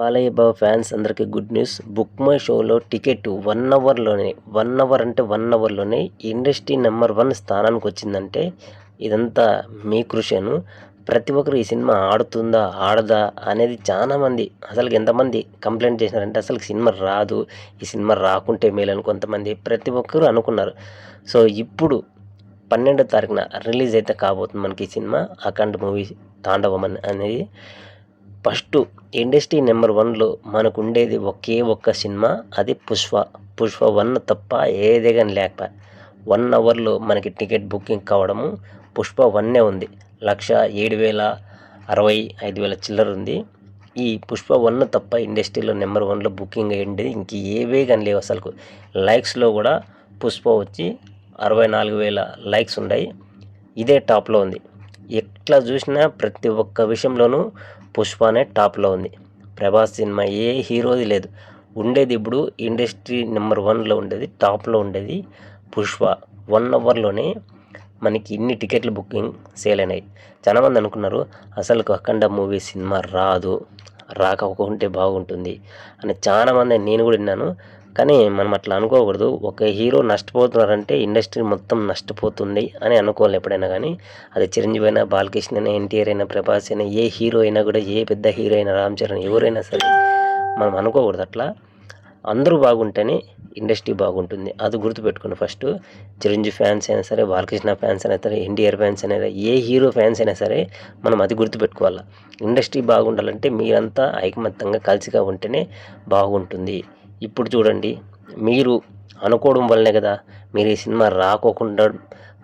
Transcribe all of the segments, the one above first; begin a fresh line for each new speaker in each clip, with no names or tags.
Balayya Babu fans అందరికీ good news. Book my షోలో ticket one అవర్లోనే వన్ అవర్ అంటే వన్ అవర్లోనే ఇండస్ట్రీ నెంబర్ వన్ స్థానానికి వచ్చిందంటే ఇదంతా మీ కృషిను. ప్రతి ఒక్కరు ఈ సినిమా ఆడుతుందా ఆడదా అనేది చాలామంది అసలు ఎంతమంది కంప్లైంట్ చేసినారంటే అసలు సినిమా రాదు ఈ సినిమా రాకుంటే మేలని కొంతమంది ప్రతి ఒక్కరు అనుకున్నారు. సో ఇప్పుడు పన్నెండో తారీఖున రిలీజ్ అయితే కాబోతుంది మనకి ఈ సినిమా అఖండ్ మూవీ తాండవం అనేది. ఫస్ట్ ఇండస్ట్రీ నెంబర్ వన్లో మనకు ఉండేది ఒకే ఒక్క సినిమా అది పుష్ప. పుష్ప వన్ తప్ప ఏదే కానీ లేక వన్ అవర్లో మనకి టికెట్ బుకింగ్ కావడము పుష్ప వన్నే ఉంది. లక్ష ఏడు వేల అరవై ఐదు వేల చిల్లర ఉంది. ఈ పుష్ప వన్ తప్ప ఇండస్ట్రీలో నెంబర్ వన్లో బుకింగ్ అయ్యింది ఇంక ఏవే కానీ లేవు అసలు లైక్స్లో కూడా పుష్ప వచ్చి అరవై నాలుగు వేల లైక్స్ ఉన్నాయి ఇదే టాప్లో ఉంది. ఎట్లా చూసినా ప్రతి ఒక్క విషయంలోనూ పుష్ప అనే టాప్లో ఉంది. ప్రభాస్ సినిమా ఏ హీరోది లేదు. ఉండేది ఇప్పుడు ఇండస్ట్రీ నెంబర్ వన్లో ఉండేది టాప్లో ఉండేది పుష్ప. వన్ అవర్లోనే మనకి ఇన్ని టికెట్లు బుకింగ్ సేల్ అయినాయి. చాలామంది అనుకున్నారు అసలు అఖండ మూవీ సినిమా రాదు రాకపోతే బాగుంటుంది అని. చాలామంది నేను కూడా విన్నాను కానీ మనం అట్లా అనుకోకూడదు. ఒక హీరో నష్టపోతున్నారంటే ఇండస్ట్రీ మొత్తం నష్టపోతుంది అని అనుకోవాలి ఎప్పుడైనా కానీ. అది చిరంజీవి అయినా బాలకృష్ణ అయినా ఎన్టీఆర్ అయినా ప్రభాస్ అయినా ఏ హీరో అయినా కూడా ఏ పెద్ద హీరో అయినా రామ్ చరణ్ ఎవరైనా సరే మనం అనుకోకూడదు అట్లా. అందరూ బాగుంటేనే ఇండస్ట్రీ బాగుంటుంది. అది గుర్తుపెట్టుకోండి ఫస్ట్. చిరంజీవి ఫ్యాన్స్ అయినా సరే బాలకృష్ణ ఫ్యాన్స్ అయినా సరే ఎన్టీఆర్ ఫ్యాన్స్ అయినా ఏ హీరో ఫ్యాన్స్ అయినా సరే మనం అది గుర్తుపెట్టుకోవాలి. ఇండస్ట్రీ బాగుండాలంటే మీరంతా ఐకమత్యంగా కలిసిగా ఉంటేనే బాగుంటుంది. ఇప్పుడు చూడండి మీరు అనుకోవడం వల్లనే కదా మీరు ఈ సినిమా రాకోకుండా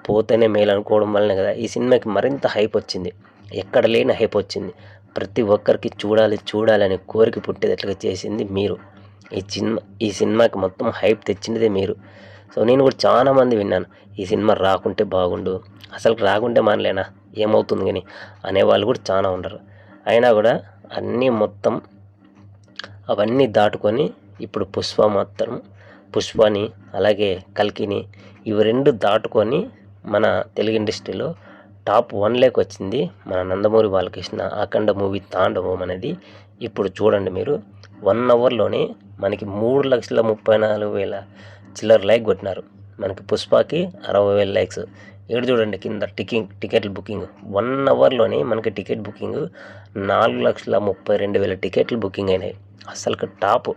పోతేనే మేలు అనుకోవడం వల్లనే కదా ఈ సినిమాకి మరింత హైప్ వచ్చింది. ఎక్కడ లేని హైప్ వచ్చింది. ప్రతి ఒక్కరికి చూడాలి చూడాలనే కోరిక పుట్టేటట్లుగా చేసింది మీరు. ఈ సినిమా ఈ సినిమాకి మొత్తం హైప్ తెచ్చినదే మీరు. సో నేను కూడా చాలామంది విన్నాను ఈ సినిమా రాకుంటే బాగుండు. అసలు రాకుంటే మనలేనా? ఏమవుతుంది కానీ? అనేవాళ్ళు కూడా చాలా ఉండరు అయినా కూడా అన్నీ మొత్తం అవన్నీ దాటుకొని ఇప్పుడు పుష్ప మాత్రం పుష్పని అలాగే కల్కిని ఇవి రెండు దాటుకొని మన తెలుగు ఇండస్ట్రీలో టాప్ వన్లోకి వచ్చింది మన నందమూరి బాలకృష్ణ అఖండ మూవీ తాండవం అనేది. ఇప్పుడు చూడండి మీరు వన్ అవర్లోనే మనకి మూడు లక్షల ముప్పై నాలుగు వేల చిల్లర లైక్ కొట్టినారు. మనకి పుష్పకి అరవై వేల లైక్స్. ఏడు చూడండి కింద టికింగ్ టికెట్ల బుకింగ్. వన్ అవర్లోనే మనకి టికెట్ బుకింగ్ నాలుగు లక్షల ముప్పై రెండు వేల టికెట్లు బుకింగ్ అయినాయి. అసలు టాప్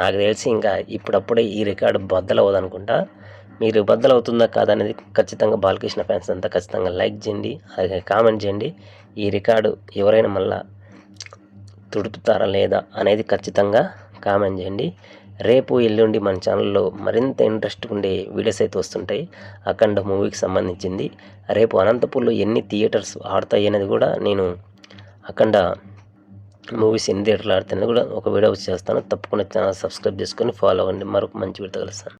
నాకు తెలిసి ఇంకా ఇప్పుడప్పుడే ఈ రికార్డు బద్దలవ్వదనుకుంటా. మీరు బద్దలవుతుందా కాదనేది ఖచ్చితంగా బాలకృష్ణ ఫ్యాన్స్ అంతా ఖచ్చితంగా లైక్ చేయండి అలాగే కామెంట్ చేయండి. ఈ రికార్డు ఎవరైనా మళ్ళా తుడుపుతారా లేదా అనేది ఖచ్చితంగా కామెంట్ చేయండి. రేపు ఎల్లుండి మన ఛానల్లో మరింత ఇంట్రెస్ట్ ఉండే వీడియోస్ అయితే వస్తుంటాయి. అఖండ మూవీకి సంబంధించింది. రేపు అనంతపూర్లో ఎన్ని థియేటర్స్ ఆడతాయి అనేది కూడా నేను అఖండ మూవీస్ ఎన్ని థియేటర్లు ఆడుతున్నా కూడా ఒక వీడియో చేస్తాను తప్పకుండా ఛానల్ సబ్స్క్రైబ్ చేసుకొని ఫాలో అవ్వండి. మరొక మంచి వీడియో కలుస్తాను.